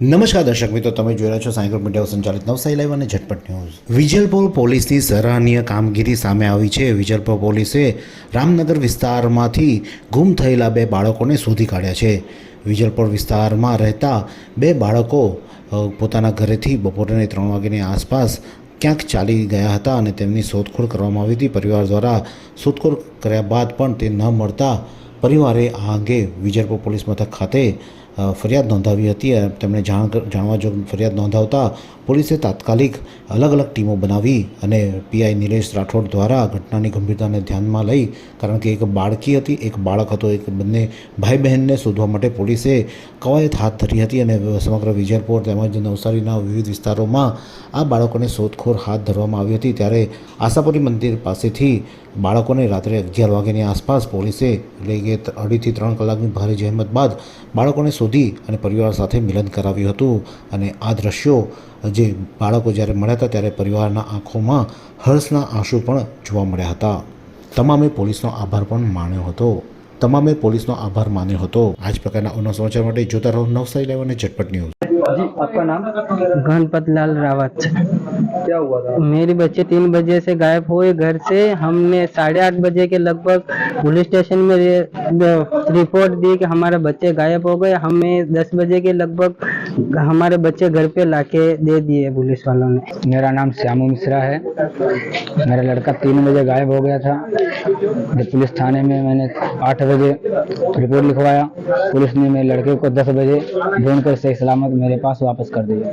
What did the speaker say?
નમસ્કાર દર્શક મિત્રો, તમે જોઈ રહ્યા છો સાયકલ મીડિયા સંચાલિત નવસારી લાઈવ અને ઝટપટ ન્યૂઝ. વિજલપોર પોલીસની સરાહનીય કામગીરી સામે આવી છે. વિજલપોર પોલીસે રામનગર વિસ્તારમાંથી ગુમ થયેલા બે બાળકોને શોધી કાઢ્યા છે. વિજલપોર વિસ્તારમાં રહેતા બે બાળકો પોતાના ઘરેથી બપોરે ત્રણ વાગ્યાની આસપાસ ક્યાંક ચાલી ગયા હતા અને તેમની શોધખોળ કરવામાં આવી હતી. પરિવાર દ્વારા શોધખોળ કર્યા બાદ પણ તે ન મળતા પરિવારે આ અંગે વિજયપુર પોલીસ મથક ખાતે ફરિયાદ નોંધાવી હતી તેમણે જાણ જાણવા જો ફરિયાદ નોંધાવતા પોલીસે તાત્કાલિક અલગ અલગ ટીમો બનાવી અને પીઆઈ નિલેશ રાઠોડ દ્વારા ઘટનાની ગંભીરતાને ધ્યાનમાં લઈ, કારણ કે એક બાળકી હતી, એક બાળક હતો, એક બંને ભાઈ બહેનને શોધવા માટે પોલીસે કવાયત હાથ ધરી હતી અને સમગ્ર વિજયપુર તેમજ નવસારીના વિવિધ વિસ્તારોમાં આ બાળકોને શોધખોળ હાથ ધરવામાં આવી હતી. ત્યારે આશાપુરી મંદિર પાસેથી બાળકોને રાત્રે અગિયાર વાગ્યાની આસપાસ પોલીસે એટલે કે અઢીથી ત્રણ કલાકની ભારે જહેમત બાદ બાળકોને શોધી શોધી અને પરિવાર સાથે મિલન કરાવ્યું હતું. અને આ દ્રશ્યો જે બાળકો જ્યારે મળ્યા હતા ત્યારે પરિવારના આંખોમાં હર્ષના આંસુ પણ જોવા મળ્યા હતા. તમામે પોલીસનો આભાર પણ માન્યો હતો. તમામે પોલીસનો આભાર માન્યો હતો. આ જ પ્રકારના ઉનો સમાચાર માટે જોતા રહો નવસારી લેવાને ઝટપટ ન્યૂઝ. આપનું નામ? ગણપતલાલ રાવત. क्या हुआ था? मेरी बच्चे तीन बजे से गायब हुए घर से। हमने साढ़े आठ बजे के लगभग पुलिस स्टेशन में रिपोर्ट दी कि हमारे बच्चे गायब हो गए। हमें दस बजे के लगभग हमारे बच्चे घर पे लाके दे दिए पुलिस वालों ने। मेरा नाम श्यामू मिश्रा है। मेरा लड़का तीन बजे गायब हो गया था। जब पुलिस थाने में मैंने आठ बजे रिपोर्ट लिखवाया पुलिस ने मेरे लड़के को दस बजे ढूंढ कर सही सलामत मेरे पास वापस कर दिया।